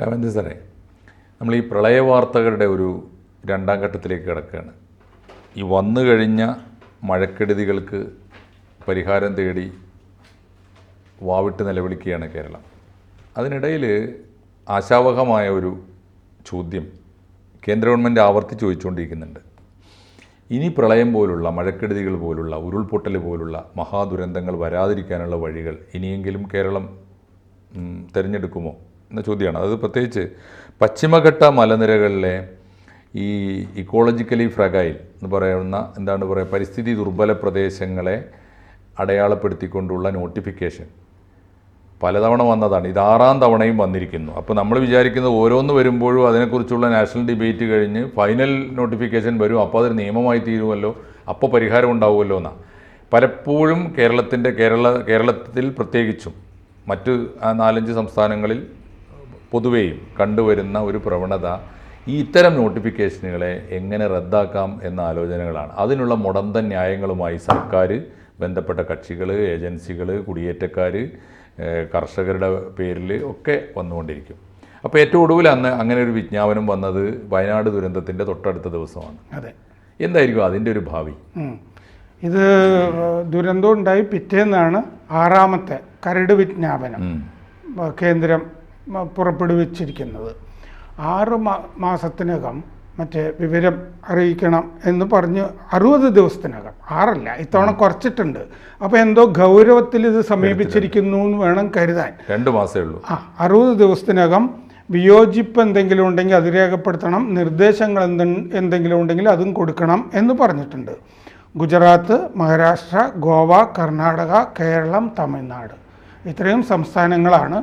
രാമചന്ദ്രൻ സാറേ? നമ്മൾ ഈ പ്രളയ വാർത്തകളുടെ ഒരു രണ്ടാം ഘട്ടത്തിലേക്ക് കിടക്കുകയാണ്. ഈ വന്നു കഴിഞ്ഞ മഴക്കെടുതികൾക്ക് പരിഹാരം തേടി വാവിട്ട് നിലവിളിക്കുകയാണ് കേരളം. അതിനിടയിൽ ആശാവഹമായ ഒരു ചോദ്യം കേന്ദ്ര ഗവൺമെന്റ് ആവർത്തിച്ച് ചോദിച്ചുകൊണ്ടിരിക്കുന്നുണ്ട്. ഇനി പ്രളയം പോലുള്ള മഴക്കെടുതികൾ പോലുള്ള ഉരുൾപൊട്ടൽ പോലുള്ള മഹാദുരന്തങ്ങൾ വരാതിരിക്കാനുള്ള വഴികൾ ഇനിയെങ്കിലും കേരളം തിരഞ്ഞെടുക്കുമോ? എന്ന ചോദ്യമാണ്. അത് പ്രത്യേകിച്ച് പശ്ചിമഘട്ട മലനിരകളിലെ ഈ ഇക്കോളജിക്കലി ഫ്രഗൈൽ എന്ന് പറയുന്ന എന്താണ് പറയുക പരിസ്ഥിതി ദുർബല പ്രദേശങ്ങളെ അടയാളപ്പെടുത്തിക്കൊണ്ടുള്ള നോട്ടിഫിക്കേഷൻ പലതവണ വന്നതാണ്. ഇത് ആറാം തവണയും വന്നിരിക്കുന്നു. അപ്പോൾ നമ്മൾ വിചാരിക്കുന്നത് ഓരോന്ന് വരുമ്പോഴും അതിനെക്കുറിച്ചുള്ള നാഷണൽ ഡിബേറ്റ് കഴിഞ്ഞ് ഫൈനൽ നോട്ടിഫിക്കേഷൻ വരും. അപ്പോൾ അതൊരു നിയമമായി തീരുമല്ലോ? അപ്പോൾ പരിഹാരം ഉണ്ടാവുമല്ലോ എന്നാണ് പലപ്പോഴും കേരളത്തിന്റെ കേരള കേരളത്തിൽ പ്രത്യേകിച്ചും മറ്റ് നാലഞ്ച് സംസ്ഥാനങ്ങളിൽ പൊതുവെയും കണ്ടുവരുന്ന ഒരു പ്രവണത ഈ ഇത്തരം നോട്ടിഫിക്കേഷനുകളെ എങ്ങനെ റദ്ദാക്കാം എന്ന ആലോചനകളാണ്. അതിനുള്ള മുടന്ത ന്യായങ്ങളുമായി സർക്കാർ ബന്ധപ്പെട്ട കക്ഷികൾ ഏജൻസികൾ കുടിയേറ്റക്കാർ കർഷകരുടെ പേരിൽ ഒക്കെ വന്നുകൊണ്ടിരിക്കും. അപ്പോൾ ഏറ്റവും ഒടുവിൽ അന്ന് അങ്ങനെ ഒരു വിജ്ഞാപനം വന്നത് വയനാട് ദുരന്തത്തിന്റെ തൊട്ടടുത്ത ദിവസമാണ്. അതെ. എന്തായിരിക്കും അതിന്റെ ഒരു ഭാവി? ഇത് ദുരന്തം ഉണ്ടായി പിറ്റേന്നാണ് ആറാമത്തെ കരട് വിജ്ഞാപനം. കേന്ദ്രം പുറപ്പെടുവിച്ചിരിക്കുന്നത്. ആറ് മാസത്തിനകം മറ്റേ വിവരം അറിയിക്കണം എന്ന് പറഞ്ഞ് അറുപത് ദിവസത്തിനകം. ആറല്ല ഇത്തവണ കുറച്ചിട്ടുണ്ട്. അപ്പോൾ എന്തോ ഗൗരവത്തിൽ ഇത് സമീപിച്ചിരിക്കുന്നു എന്ന് വേണം കരുതാൻ. രണ്ട് മാസമേ ഉള്ളൂ. ആ അറുപത് ദിവസത്തിനകം വിയോജിപ്പ് എന്തെങ്കിലും ഉണ്ടെങ്കിൽ അത് രേഖപ്പെടുത്തണം നിർദ്ദേശങ്ങൾ എന്ത് എന്തെങ്കിലും ഉണ്ടെങ്കിൽ അതും കൊടുക്കണം എന്ന് പറഞ്ഞിട്ടുണ്ട്. ഗുജറാത്ത് മഹാരാഷ്ട്ര ഗോവ കർണാടക കേരളം തമിഴ്നാട്. ഇത്രയും സംസ്ഥാനങ്ങളാണ്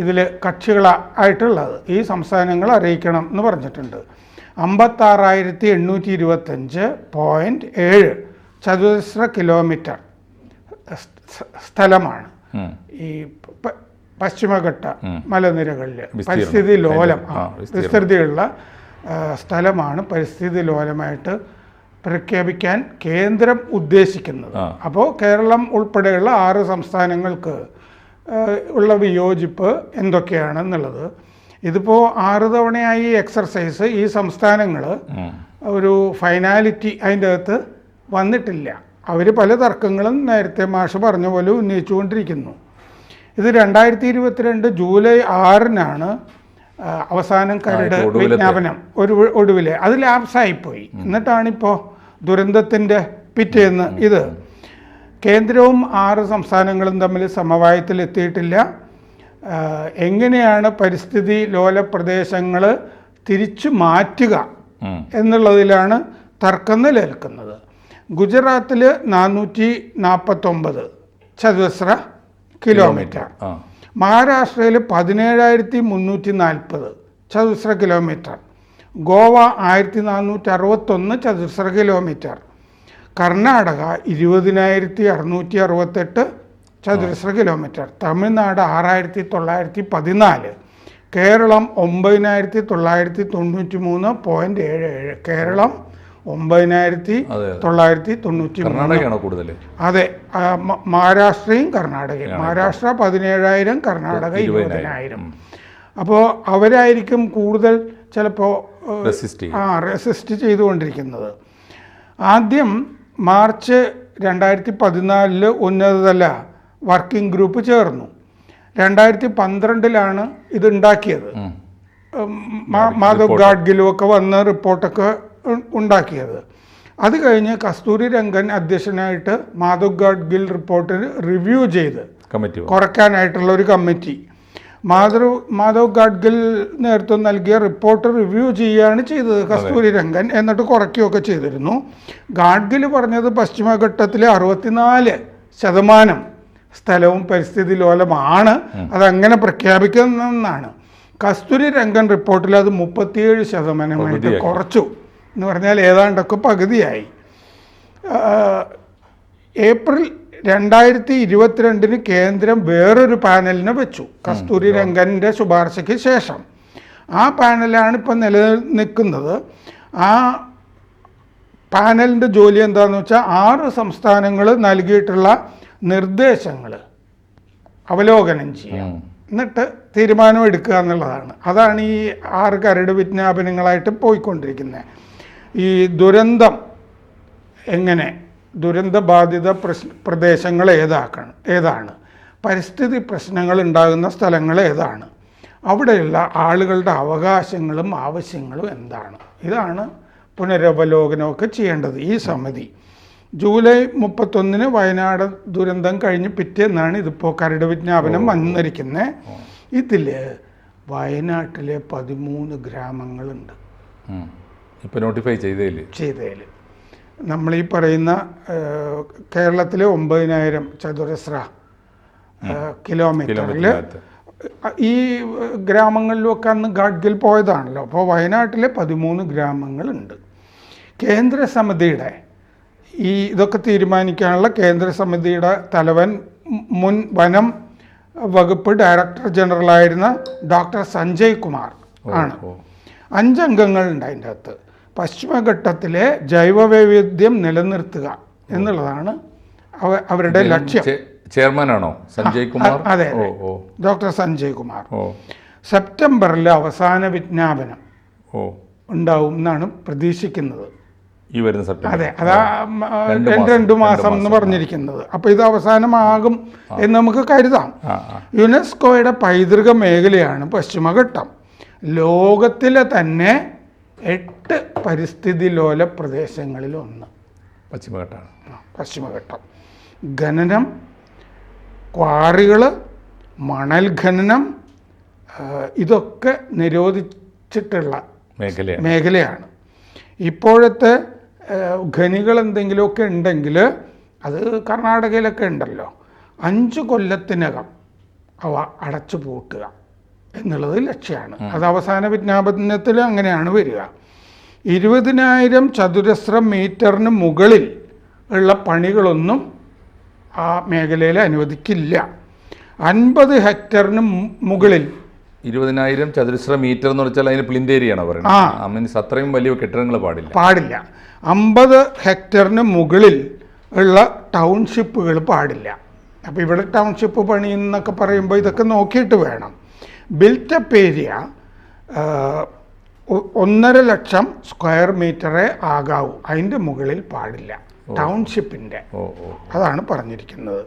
ഇതിൽ കക്ഷികളായിട്ടുള്ളത് ഈ സംസ്ഥാനങ്ങൾ അറിയിക്കണം എന്ന് പറഞ്ഞിട്ടുണ്ട്. അമ്പത്താറായിരത്തി എണ്ണൂറ്റി ഇരുപത്തഞ്ച് പോയിന്റ് ഏഴ് ചതുരശ്ര കിലോമീറ്റർ സ്ഥലമാണ്. ഈ പശ്ചിമഘട്ട മലനിരകളിൽ. പരിസ്ഥിതി ലോലം. വിസ്തൃതിയുള്ള സ്ഥലമാണ് പരിസ്ഥിതി ലോലമായിട്ട് പ്രഖ്യാപിക്കാൻ കേന്ദ്രം ഉദ്ദേശിക്കുന്നത്. അപ്പോൾ കേരളം ഉൾപ്പെടെയുള്ള ആറ് സംസ്ഥാനങ്ങൾക്ക് ഉള്ള വിയോജിപ്പ് എന്തൊക്കെയാണെന്നുള്ളത്. ഇതിപ്പോൾ ആറ് തവണയായി എക്സർസൈസ് ഈ സംസ്ഥാനങ്ങൾ ഒരു ഫൈനാലിറ്റി അതിന്റെ അകത്ത് വന്നിട്ടില്ല. അവർ പല തർക്കങ്ങളും നേരത്തെ മാഷ് പറഞ്ഞ പോലെ ഉന്നയിച്ചുകൊണ്ടിരിക്കുന്നു. ഇത് രണ്ടായിരത്തി ഇരുപത്തിരണ്ട് ജൂലൈ ആറിനാണ് അവസാനം കരട് വിജ്ഞാപനം. ഒരു ഒടുവിലെ. അത് ലാപ്സായിപ്പോയി എന്നിട്ടാണിപ്പോൾ ദുരന്തത്തിന്റെ പിറ്റേന്ന് ഇത്. കേന്ദ്രവും ആറ് സംസ്ഥാനങ്ങളും തമ്മിൽ സമവായത്തിൽ എത്തിയിട്ടില്ല. എങ്ങനെയാണ് പരിസ്ഥിതി ലോല പ്രദേശങ്ങൾ തിരിച്ചു മാറ്റുക എന്നുള്ളതിലാണ് തർക്കം നിലനിൽക്കുന്നത് ഗുജറാത്തിൽ നാനൂറ്റി നാൽപ്പത്തൊമ്പത് ചതുരശ്ര കിലോമീറ്റർ. മഹാരാഷ്ട്രയിൽ പതിനേഴായിരത്തി മുന്നൂറ്റി നാൽപ്പത് ചതുരശ്ര കിലോമീറ്റർ. ഗോവ ആയിരത്തി നാനൂറ്റി അറുപത്തൊന്ന് ചതുരശ്ര കിലോമീറ്റർ. കർണാടക ഇരുപതിനായിരത്തി അറുന്നൂറ്റി അറുപത്തെട്ട് ചതുരശ്ര കിലോമീറ്റർ തമിഴ്നാട് ആറായിരത്തി തൊള്ളായിരത്തി പതിനാല് കേരളം ഒമ്പതിനായിരത്തി തൊള്ളായിരത്തി തൊണ്ണൂറ്റി മൂന്ന് പോയിന്റ് ഏഴ് ഏഴ്. കേരളം ഒമ്പതിനായിരത്തി. തൊള്ളായിരത്തി തൊണ്ണൂറ്റി മൂന്ന് കൂടുതൽ? അതെ മഹാരാഷ്ട്രയും കർണാടകയും. മഹാരാഷ്ട്ര പതിനേഴായിരം കർണാടക ഇരുപതിനായിരം. അപ്പോൾ അവരായിരിക്കും കൂടുതൽ ചിലപ്പോൾ ആ റെസിസ്റ്റ് ചെയ്തുകൊണ്ടിരിക്കുന്നത്. ആദ്യം മാർച്ച് രണ്ടായിരത്തി പതിനാലിൽ ഉന്നതതല വർക്കിംഗ് ഗ്രൂപ്പ് ചേർന്നു. രണ്ടായിരത്തി പന്ത്രണ്ടിലാണ് ഇത് ഉണ്ടാക്കിയത് ഉം. ഉം, മാ- മാധവ് ഗാഡ്ഗിലും ഒക്കെ വന്ന് റിപ്പോർട്ടൊക്കെ ഉണ്ടാക്കിയത്. അത് കഴിഞ്ഞ് കസ്തൂരി രംഗൻ അധ്യക്ഷനായിട്ട് മാധവ് ഗാഡ്ഗിൽ റിപ്പോർട്ട് റിവ്യൂ ചെയ്ത്. കുറയ്ക്കാനായിട്ടുള്ള ഒരു കമ്മിറ്റി. മാധവ് മാധവ് ഗാഡ്ഗിൽ നേതൃത്വം നൽകിയ റിപ്പോർട്ട് റിവ്യൂ ചെയ്യുകയാണ് ചെയ്തത്. കസ്തൂരി രംഗൻ എന്നിട്ട് കുറയ്ക്കുകയൊക്കെ ചെയ്തിരുന്നു. ഗാഡ്ഗിൽ പറഞ്ഞത് പശ്ചിമഘട്ടത്തിലെ അറുപത്തിനാല് ശതമാനം സ്ഥലവും പരിസ്ഥിതി ലോലമാണ്. അതങ്ങനെ പ്രഖ്യാപിക്കുന്നതെന്നാണ് കസ്തൂരി രംഗൻ റിപ്പോർട്ടിൽ അത് മുപ്പത്തിയേഴ് ശതമാനമായിട്ട്. കുറച്ചു എന്ന് പറഞ്ഞാൽ ഏതാണ്ടൊക്കെ പകുതിയായി. ഏപ്രിൽ രണ്ടായിരത്തി ഇരുപത്തിരണ്ടിന് കേന്ദ്രം വേറൊരു പാനലിനെ വെച്ചു. കസ്തൂരി രംഗന്റെ ശുപാർശയ്ക്ക് ശേഷം. ആ പാനലാണ് ഇപ്പം നിലനിൽക്കുന്നത്. ആ പാനലിന്റെ ജോലി എന്താണെന്ന് വെച്ചാൽ ആറ് സംസ്ഥാനങ്ങൾ നൽകിയിട്ടുള്ള നിർദ്ദേശങ്ങൾ അവലോകനം ചെയ്യാം. എന്നിട്ട് തീരുമാനം എടുക്കുക എന്നുള്ളതാണ്. അതാണ് ഈ ആറ് കരട് വിജ്ഞാപനങ്ങളായിട്ട് പോയിക്കൊണ്ടിരിക്കുന്നത്. ഈ ദുരന്തം എങ്ങനെ ദുരന്തബാധിത പ്രശ് പ്രദേശങ്ങൾ ഏതാക്കണം ഏതാണ്? പരിസ്ഥിതി പ്രശ്നങ്ങൾ ഉണ്ടാകുന്ന സ്ഥലങ്ങൾ ഏതാണ്? അവിടെയുള്ള ആളുകളുടെ അവകാശങ്ങളും ആവശ്യങ്ങളും എന്താണ്? ഇതാണ് പുനരവലോകനമൊക്കെ ചെയ്യേണ്ടത്. ഈ സമിതി. ജൂലൈ മുപ്പത്തൊന്നിന് വയനാട് ദുരന്തം കഴിഞ്ഞ് പിറ്റേന്നാണ് ഇതിപ്പോൾ കരട് വിജ്ഞാപനം വന്നിരിക്കുന്നത് ഇതിൽ വയനാട്ടിലെ പതിമൂന്ന് ഗ്രാമങ്ങളുണ്ട്. ഇപ്പോൾ ഇപ്പൊ നോട്ടിഫൈ ചെയ്തേൽ. ചെയ്തതിൽ നമ്മൾ ഈ പറയുന്ന കേരളത്തിലെ ഒമ്പതിനായിരം ചതുരശ്ര കിലോമീറ്ററിൽ ഈ ഗ്രാമങ്ങളിലൊക്കെ അന്ന് ഗാഡ്ഗിൽ പോയതാണല്ലോ. അപ്പോൾ വയനാട്ടിലെ പതിമൂന്ന് ഗ്രാമങ്ങളുണ്ട്. കേന്ദ്ര സമിതിയുടെ ഈ ഇതൊക്കെ തീരുമാനിക്കാനുള്ള കേന്ദ്ര സമിതിയുടെ തലവൻ മുൻ വനം വകുപ്പ് ഡയറക്ടർ ജനറൽ ജനറലായിരുന്ന ഡോക്ടർ സഞ്ജയ് കുമാർ ആണ്. അഞ്ചംഗങ്ങളുണ്ട് അതിന്റെ അകത്ത്. പശ്ചിമഘട്ടത്തിലെ ജൈവവൈവിധ്യം നിലനിർത്തുക എന്നുള്ളതാണ് അവ- അവരുടെ ലക്ഷ്യം. ചെയർമാനാണോ? സഞ്ജയ് കുമാർ? അതെ, ഡോക്ടർ സഞ്ജയ് കുമാർ. സെപ്റ്റംബറിൽ അവസാന വിജ്ഞാപനം ഓ. ഉണ്ടാവും എന്നാണ് പ്രതീക്ഷിക്കുന്നത്. ഈ വരുന്ന സെപ്റ്റംബർ. അതെ അതാ രണ്ട് രണ്ട് മാസം, എന്ന്. പറഞ്ഞിരിക്കുന്നത്. അപ്പോൾ ഇത് അവസാനമാകും എന്ന് നമുക്ക് കരുതാം. യുനെസ്കോയുടെ പൈതൃക മേഖലയാണ് പശ്ചിമഘട്ടം. ലോകത്തിലെ തന്നെ എട്ട് പരിസ്ഥിതി ലോല പ്രദേശങ്ങളിൽ ഒന്ന്. പശ്ചിമഘട്ടാണ് പശ്ചിമഘട്ടം. ഖനനം ക്വാറികൾ മണൽ ഖനനം ഇതൊക്കെ നിരോധിച്ചിട്ടുള്ള മേഖലയാണ്. മേഖലയാണ്. ഇപ്പോഴത്തെ ഖനികൾ എന്തെങ്കിലുമൊക്കെ ഉണ്ടെങ്കിൽ അത് കർണാടകയിലൊക്കെ ഉണ്ടല്ലോ. അഞ്ച് കൊല്ലത്തിനകം അവ അടച്ചു പൂട്ടുക എന്നുള്ളത് ലക്ഷ്യമാണ് അത് അവസാന വിജ്ഞാപനത്തിൽ അങ്ങനെയാണ് വരിക. ഇരുപതിനായിരം ചതുരശ്ര മീറ്ററിന് മുകളിൽ ഉള്ള പണികളൊന്നും ആ മേഖലയിൽ അനുവദിക്കില്ല. അൻപത് ഹെക്ടറിന് മുകളിൽ ഇരുപതിനായിരം ചതുരശ്ര മീറ്റർ എന്ന് വെച്ചാൽ അതിന് പ്ലിന്തേരിയാണ്. പറയുന്നത്. മീൻസ് അത്രയും വലിയ കെട്ടിടങ്ങൾ പാടില്ല. പാടില്ല. അമ്പത് ഹെക്ടറിന് മുകളിൽ ഉള്ള ടൗൺഷിപ്പുകൾ പാടില്ല. അപ്പോൾ ഇവിടെ ടൗൺഷിപ്പ് പണിയെന്നൊക്കെ പറയുമ്പോൾ ഇതൊക്കെ നോക്കിയിട്ട് വേണം. ബിൽറ്റപ്പ് ഏരിയ ഒന്നര ലക്ഷം സ്ക്വയർ മീറ്ററേ ആകാവൂ. അതിന്റെ മുകളിൽ പാടില്ല. ടൗൺഷിപ്പിന്റെ അതാണ് പറഞ്ഞിരിക്കുന്നത്.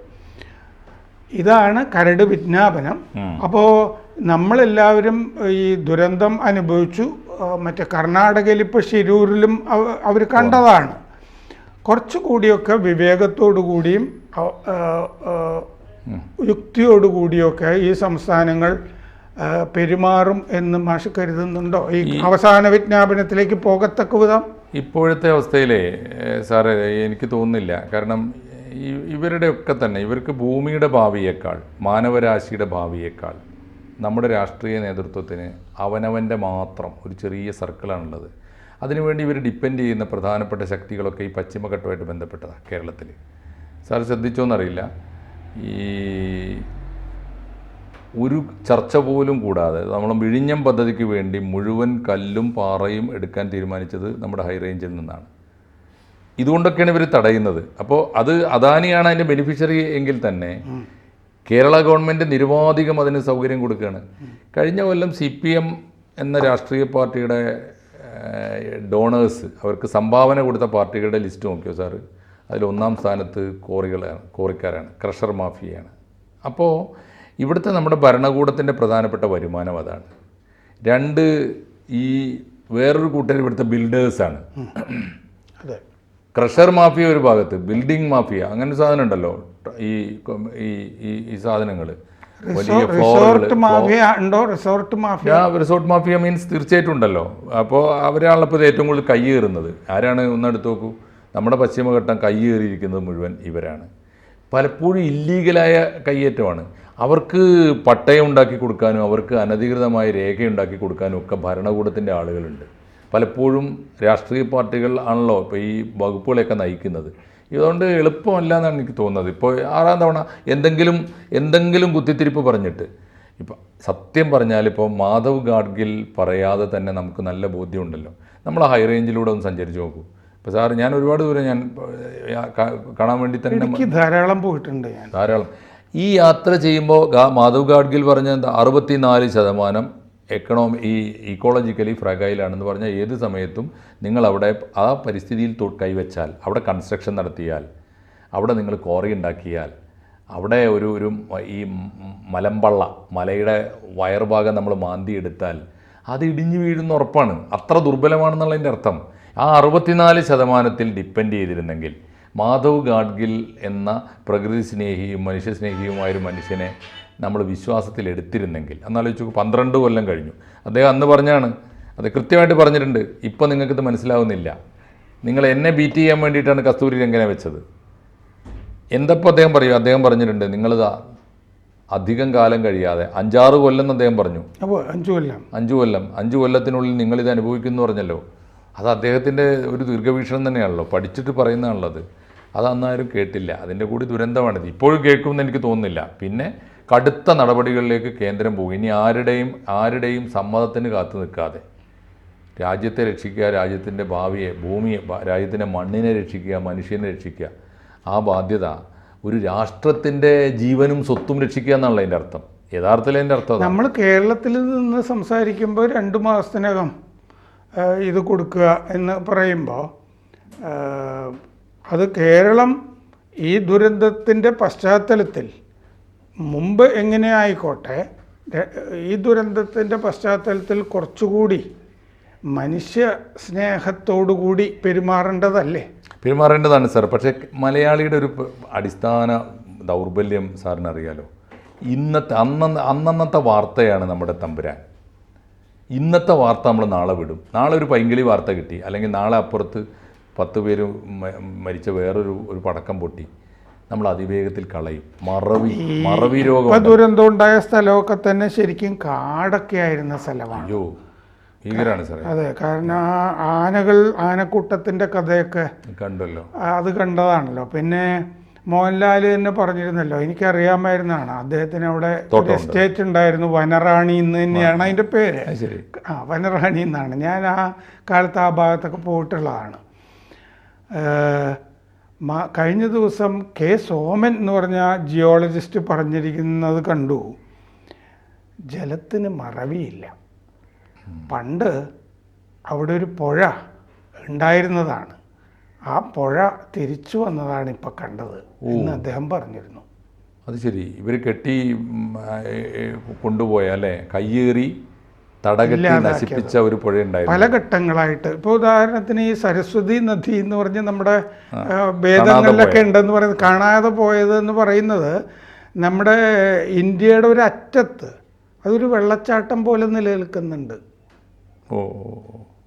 ഇതാണ് കരട് വിജ്ഞാപനം. അപ്പോൾ നമ്മളെല്ലാവരും ഈ ദുരന്തം അനുഭവിച്ചു. മറ്റേ കർണാടകയിൽ ഇപ്പോൾ ഷിരൂരിലും അവർ കണ്ടതാണ്. കുറച്ചുകൂടിയൊക്കെ വിവേകത്തോടു കൂടിയും യുക്തിയോടുകൂടിയൊക്കെ ഈ സംസ്ഥാനങ്ങൾ പെരുമാറും എന്ന് മാഷ് കരുതുന്നുണ്ടോ? ഈ അവസാന വിജ്ഞാപനത്തിലേക്ക് പോകത്തക്ക വിധം? ഇപ്പോഴത്തെ അവസ്ഥയിലെ സാറേ എനിക്ക് തോന്നുന്നില്ല. കാരണം ഇവരുടെ ഇവരുടെയൊക്കെ തന്നെ ഇവർക്ക് ഭൂമിയുടെ ഭാവിയേക്കാൾ മാനവരാശിയുടെ ഭാവിയേക്കാൾ നമ്മുടെ രാഷ്ട്രീയ നേതൃത്വത്തിന് അവനവന്റെ മാത്രം ഒരു ചെറിയ സർക്കിളാണുള്ളത്. അതിനുവേണ്ടി ഇവർ ഡിപ്പെൻഡ് ചെയ്യുന്ന പ്രധാനപ്പെട്ട ശക്തികളൊക്കെ ഈ പശ്ചിമഘട്ടമായിട്ട് ബന്ധപ്പെട്ടതാണ് കേരളത്തിൽ സാർ ശ്രദ്ധിച്ചോന്നറിയില്ല. ഈ ഒരു ചർച്ച പോലും കൂടാതെ നമ്മൾ വിഴിഞ്ഞം പദ്ധതിക്ക് വേണ്ടി മുഴുവൻ കല്ലും പാറയും എടുക്കാൻ തീരുമാനിച്ചത് നമ്മുടെ ഹൈ റേഞ്ചിൽ നിന്നാണ്. ഇതുകൊണ്ടൊക്കെയാണ് ഇവർ തടയുന്നത്. അപ്പോൾ അത് അദാനിയാണ് അതിന്റെ ബെനിഫിഷ്യറി എങ്കിൽ തന്നെ കേരള ഗവൺമെന്റ് നിരുപാധികം അതിന് സൗകര്യം കൊടുക്കുകയാണ്. കഴിഞ്ഞ കൊല്ലം സി പി എം എന്ന രാഷ്ട്രീയ പാർട്ടിയുടെ ഡോണേഴ്സ് അവർക്ക് സംഭാവന കൊടുത്ത പാർട്ടികളുടെ ലിസ്റ്റ് നോക്കിയോ സാറ് അതിൽ ഒന്നാം സ്ഥാനത്ത് കോറികളാണ് കോറിക്കാരാണ് ക്രഷർ മാഫിയയാണ് അപ്പോൾ ഇവിടുത്തെ നമ്മുടെ ഭരണകൂടത്തിന്റെ പ്രധാനപ്പെട്ട വരുമാനം അതാണ്. രണ്ട് ഈ വേറൊരു കൂട്ടർ ഇവിടുത്തെ ബിൽഡേഴ്സാണ് ക്രഷർ മാഫിയ ഒരു ഭാഗത്ത് ബിൽഡിംഗ് മാഫിയ അങ്ങനെ ഒരു സാധനം ഉണ്ടല്ലോ ഈ ഈ ഈ- സാധനങ്ങൾ റിസോർട്ട് മാഫിയ ഉണ്ടോ? Resort mafia resort mafia means തീർച്ചയായിട്ടും ഉണ്ടല്ലോ. അപ്പോൾ അവരാണല്ലോ ഇപ്പോൾ ഏറ്റവും കൂടുതൽ കൈ കയറുന്നത്. ആരാണ് ഒന്നെടുത്ത് നോക്കൂ. നമ്മുടെ പശ്ചിമഘട്ടം കൈ കയറിയിരിക്കുന്നത് മുഴുവൻ ഇവരാണ്. പലപ്പോഴും ഇല്ലീഗലായ കയ്യേറ്റമാണ് അവർക്ക് പട്ടയം ഉണ്ടാക്കി കൊടുക്കാനും അവർക്ക് അനധികൃതമായ രേഖ ഉണ്ടാക്കി കൊടുക്കാനും ഒക്കെ ഭരണകൂടത്തിന്റെ ആളുകളുണ്ട്. പലപ്പോഴും രാഷ്ട്രീയ പാർട്ടികൾ ആണല്ലോ ഇപ്പോൾ ഈ വകുപ്പുകളെയൊക്കെ നയിക്കുന്നത്. ഇതുകൊണ്ട് എളുപ്പമല്ല എന്നാണ് എനിക്ക് തോന്നുന്നത്. ഇപ്പോൾ ആറാം തവണ എന്തെങ്കിലും എന്തെങ്കിലും കുത്തിത്തിരിപ്പ് പറഞ്ഞിട്ട്. ഇപ്പം സത്യം പറഞ്ഞാൽ ഇപ്പോൾ മാധവ് ഗാഡ്ഗിൽ പറയാതെ തന്നെ നമുക്ക് നല്ല ബോധ്യമുണ്ടല്ലോ. നമ്മൾ ഹൈ റേഞ്ചിലൂടെ ഒന്ന് സഞ്ചരിച്ച് നോക്കൂ. ഇപ്പോൾ സാർ ഞാൻ ഒരുപാട് ദൂരം ഞാൻ കാണാൻ വേണ്ടി തന്നെ ധാരാളം പോയിട്ടുണ്ട് ധാരാളം. ഈ യാത്ര ചെയ്യുമ്പോൾ മാധവ് ഗാഡ്ഗിൽ പറഞ്ഞ എന്താ അറുപത്തിനാല് ശതമാനം എക്കണോമി ഈ ഇക്കോളജിക്കലി ഫ്രഗൈലാണെന്ന് പറഞ്ഞാൽ ഏത് സമയത്തും നിങ്ങൾ അവിടെ ആ പരിസ്ഥിതിയിൽ കൈവച്ചാൽ അവിടെ കൺസ്ട്രക്ഷൻ നടത്തിയാൽ അവിടെ നിങ്ങൾ കോറി ഉണ്ടാക്കിയാൽ അവിടെ ഒരു ഒരു ഈ മലമ്പള്ള മലയുടെ വയർഭാഗം നമ്മൾ മാന്തി എടുത്താൽ അത് ഇടിഞ്ഞു വീഴുന്ന ഉറപ്പാണ്. അത്ര ദുർബലമാണെന്നുള്ളതിന്റെ അർത്ഥം. ആ അറുപത്തിനാല് ശതമാനത്തിൽ ഡിപ്പെൻഡ് ചെയ്തിരുന്നെങ്കിൽ മാധവ് ഗാഡ്ഗിൽ എന്ന പ്രകൃതി സ്നേഹിയും മനുഷ്യ സ്നേഹിയുമായൊരു മനുഷ്യനെ നമ്മൾ വിശ്വാസത്തിൽ എടുത്തിരുന്നെങ്കിൽ. എന്നാലോചിച്ചു പന്ത്രണ്ട് കൊല്ലം കഴിഞ്ഞു. അദ്ദേഹം അന്ന് പറഞ്ഞാണ് അത് കൃത്യമായിട്ട് പറഞ്ഞിട്ടുണ്ട് ഇപ്പം നിങ്ങൾക്കിത് മനസ്സിലാവുന്നില്ല. നിങ്ങൾ എന്നെ ബീറ്റ് ചെയ്യാൻ വേണ്ടിയിട്ടാണ് കസ്തൂരി രംഗനെ വെച്ചത്. എന്തപ്പോൾ അദ്ദേഹം പറയും? അദ്ദേഹം പറഞ്ഞിട്ടുണ്ട് നിങ്ങളിതാ അധികം കാലം കഴിയാതെ അഞ്ചാറ് കൊല്ലം എന്ന് അദ്ദേഹം പറഞ്ഞു. അപ്പോൾ അഞ്ചു കൊല്ലം. അഞ്ച് കൊല്ലം. അഞ്ച് കൊല്ലത്തിനുള്ളിൽ നിങ്ങളിത് അനുഭവിക്കുന്നു പറഞ്ഞല്ലോ. അത് അദ്ദേഹത്തിന്റെ ഒരു ദീർഘവീക്ഷണം തന്നെയാണല്ലോ. പഠിച്ചിട്ട് പറയുന്നതാണല്ലോ അത്. അത് അന്നാരും കേട്ടില്ല. അതിന്റെ കൂടി ദുരന്തമാണിത്. ഇപ്പോഴും കേൾക്കുമെന്ന് എനിക്ക് തോന്നുന്നില്ല. പിന്നെ കടുത്ത നടപടികളിലേക്ക് കേന്ദ്രം പോകും. ഇനി ആരുടെയും ആരുടെയും സമ്മതത്തിന് കാത്തു നിൽക്കാതെ. രാജ്യത്തെ രക്ഷിക്കുക രാജ്യത്തിന്റെ ഭാവിയെ ഭൂമിയെ രാജ്യത്തിന്റെ മണ്ണിനെ രക്ഷിക്കുക മനുഷ്യനെ രക്ഷിക്കുക. ആ ബാധ്യത ഒരു രാഷ്ട്രത്തിന്റെ ജീവനും സ്വത്തും രക്ഷിക്കുക എന്നുള്ള അതിന്റെ അർത്ഥം. യഥാർത്ഥത്തിൽ അതിന്റെ അർത്ഥം നമ്മൾ കേരളത്തിൽ നിന്ന് സംസാരിക്കുമ്പോൾ രണ്ട് മാസത്തിനകം ഇത് കൊടുക്കുക എന്ന് പറയുമ്പോൾ അത് കേരളം ഈ ദുരന്തത്തിന്റെ പശ്ചാത്തലത്തിൽ മുമ്പ് എങ്ങനെ ആയിക്കോട്ടെ ഈ ദുരന്തത്തിന്റെ പശ്ചാത്തലത്തിൽ കുറച്ചുകൂടി മനുഷ്യ സ്നേഹത്തോടുകൂടി പെരുമാറേണ്ടതല്ലേ? പെരുമാറേണ്ടതാണ് സാർ. പക്ഷേ മലയാളിയുടെ ഒരു അടിസ്ഥാന ദൗർബല്യം സാറിന് അറിയാലോ ഇന്നത്തെ അന്നന്ന് അന്നന്നത്തെ വാർത്തയാണ് നമ്മുടെ തമ്പുരാൻ. ഇന്നത്തെ വാർത്ത നമ്മൾ നാളെ വിടും. നാളെ ഒരു പൈങ്കിളി വാർത്ത കിട്ടി. അല്ലെങ്കിൽ നാളെ അപ്പുറത്ത് പത്ത് പേര് മരിച്ച വേറൊരു ഒരു പടക്കം പൊട്ടി. നമ്മൾ അതിവേഗത്തിൽ കളയും. മറവി മറവി രോഗം ദുരന്തം ഉണ്ടായ സ്ഥലമൊക്കെ തന്നെ ശരിക്കും കാടൊക്കെ ആയിരുന്ന സ്ഥലമാണ്. അയ്യോ ഭീകരാണ് സാറേ. അതെ കാരണം ആനകൾ ആനക്കൂട്ടത്തിന്റെ കഥയൊക്കെ കണ്ടല്ലോ. അത് കണ്ടതാണല്ലോ. പിന്നെ മോഹൻലാൽ തന്നെ പറഞ്ഞിരുന്നല്ലോ എനിക്കറിയാമായിരുന്നതാണ് അദ്ദേഹത്തിന് അവിടെ എസ്റ്റേറ്റ് ഉണ്ടായിരുന്നു വനറാണി എന്ന് തന്നെയാണ് അതിന്റെ പേര്. ആ വനറാണി എന്നാണ്. ഞാൻ ആ കാലത്ത് ആ ഭാഗത്തൊക്കെ പോയിട്ടുള്ളതാണ്. കഴിഞ്ഞ ദിവസം കെ സോമൻ എന്ന് പറഞ്ഞ ജിയോളജിസ്റ്റ് പറഞ്ഞിരിക്കുന്നത് കണ്ടു. ജലത്തിന് മറവിയില്ല. പണ്ട് അവിടെ ഒരു പുഴ ഉണ്ടായിരുന്നതാണ്. ആ പുഴ തിരിച്ചു വന്നതാണ് ഇപ്പം കണ്ടത് എന്ന് അദ്ദേഹം പറഞ്ഞിരുന്നു. അത് ശരി. ഇവർ കെട്ടി കൊണ്ടുപോയ അല്ലേ? കയ്യേറി തടകെട്ടി. നശിപ്പിച്ച ഒരു പുഴയുണ്ടായിരുന്നു പല ഘട്ടങ്ങളായിട്ട്. ഇപ്പോൾ ഉദാഹരണത്തിന് ഈ സരസ്വതി നദി എന്ന് പറഞ്ഞ് നമ്മുടെ വേദങ്ങളിലൊക്കെ ഉണ്ടെന്ന് പറയുന്നത് കാണാതെ പോയത് എന്ന് പറയുന്നത് നമ്മുടെ ഇന്ത്യയുടെ ഒരു അറ്റത്ത് അതൊരു വെള്ളച്ചാട്ടം പോലെ നിലനിൽക്കുന്നുണ്ട്. ഓ.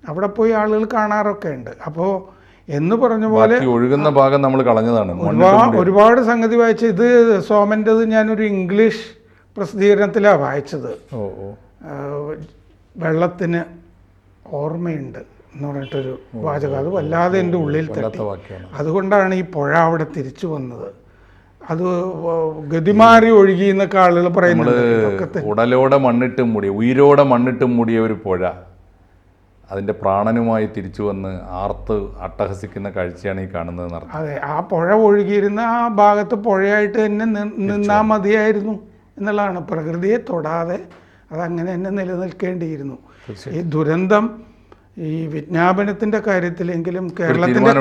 അവിടെ പോയി ആളുകൾ കാണാറൊക്കെ ഉണ്ട്. അപ്പോൾ എന്ന് പറഞ്ഞ പോലെ ഒഴുകുന്ന ഭാഗം നമ്മൾ കളഞ്ഞതാണ്. ഒരുപാട് സംഗതി വായിച്ച ഇത് സോമന്റെത് ഞാനൊരു ഇംഗ്ലീഷ് പ്രസിദ്ധീകരണത്തിലാണ് വായിച്ചത്. വെള്ളത്തിന് ഓർമ്മയുണ്ട് എന്ന് പറഞ്ഞിട്ടൊരു വാചകം. അത് വല്ലാതെ എന്റെ ഉള്ളിൽ തട്ടി. അതുകൊണ്ടാണ് ഈ പുഴ അവിടെ തിരിച്ചു വന്നത്. അത് ഗതിമാറി ഒഴുകി എന്നൊക്കെ ആളുകൾ പറയുന്നത് ഉടലോടെ മണ്ണിട്ട് മൂടിയ ഉയരോടെ മണ്ണിട്ട് മൂടിയ ഒരു പുഴ. അതിന്റെ പ്രാണനുമായി തിരിച്ചു വന്ന് ആർത്ത് അട്ടഹസിക്കുന്ന കാഴ്ചയാണ് ഈ കാണുന്നത് അതെ ആ പുഴ ഒഴുകിയിരുന്ന ആ ഭാഗത്ത് പുഴയായിട്ട് തന്നെ നിന്നാൽ നിന്നാ മതിയായിരുന്നു എന്നുള്ളതാണ്. പ്രകൃതിയെ തൊടാതെ അതങ്ങനെ തന്നെ നിലനിൽക്കേണ്ടിയിരുന്നു. ഈ ദുരന്തം ഈ വിജ്ഞാപനത്തിന്റെ കാര്യത്തിലെങ്കിലും കേരളത്തിന്റെ.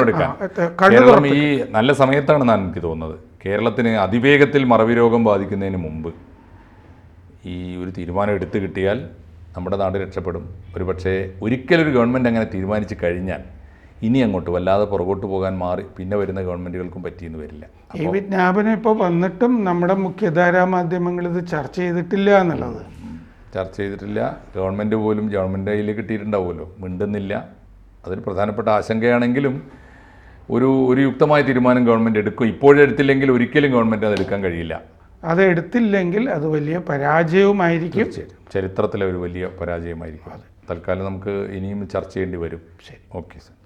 ഈ നല്ല സമയത്താണ് എനിക്ക് തോന്നുന്നത്. കേരളത്തിന് അതിവേഗത്തിൽ മറവി രോഗം ബാധിക്കുന്നതിന് മുമ്പ് ഈ ഒരു തീരുമാനം എടുത്തു കിട്ടിയാൽ നമ്മുടെ നാട് രക്ഷപ്പെടും. ഒരു പക്ഷേ ഒരിക്കലൊരു ഗവൺമെന്റ് അങ്ങനെ തീരുമാനിച്ച് കഴിഞ്ഞാൽ ഇനി അങ്ങോട്ട് വല്ലാതെ പുറകോട്ട് പോകാൻ മാറി പിന്നെ വരുന്ന ഗവൺമെന്റുകൾക്കും പറ്റിയെന്ന് വരില്ല. ഈ വിജ്ഞാപനം ഇപ്പോൾ വന്നിട്ടും നമ്മുടെ മുഖ്യധാരാ മാധ്യമങ്ങൾ ഇത് ചർച്ച ചെയ്തിട്ടില്ല എന്നുള്ളത്. ചർച്ച ചെയ്തിട്ടില്ല. ഗവൺമെന്റ് പോലും ഗവൺമെന്റ് കയ്യിൽ കിട്ടിയിട്ടുണ്ടാവുമല്ലോ. മിണ്ടുന്നില്ല. അതൊരു പ്രധാനപ്പെട്ട ആശങ്കയാണെങ്കിലും ഒരു ഒരു യുക്തമായ തീരുമാനം ഗവൺമെന്റ് എടുക്കും. ഇപ്പോഴെടുത്തില്ലെങ്കിൽ ഒരിക്കലും ഗവൺമെന്റ് അത് എടുക്കാൻ കഴിയില്ല. അത് എടുത്തില്ലെങ്കിൽ അത് വലിയ പരാജയവുമായിരിക്കും. ചരിത്രത്തിലെ ഒരു വലിയ പരാജയമായിരിക്കും. അത്. തൽക്കാലം നമുക്ക് ഇനിയും ചർച്ച ചെയ്യേണ്ടി വരും. ശരി. Okay sir.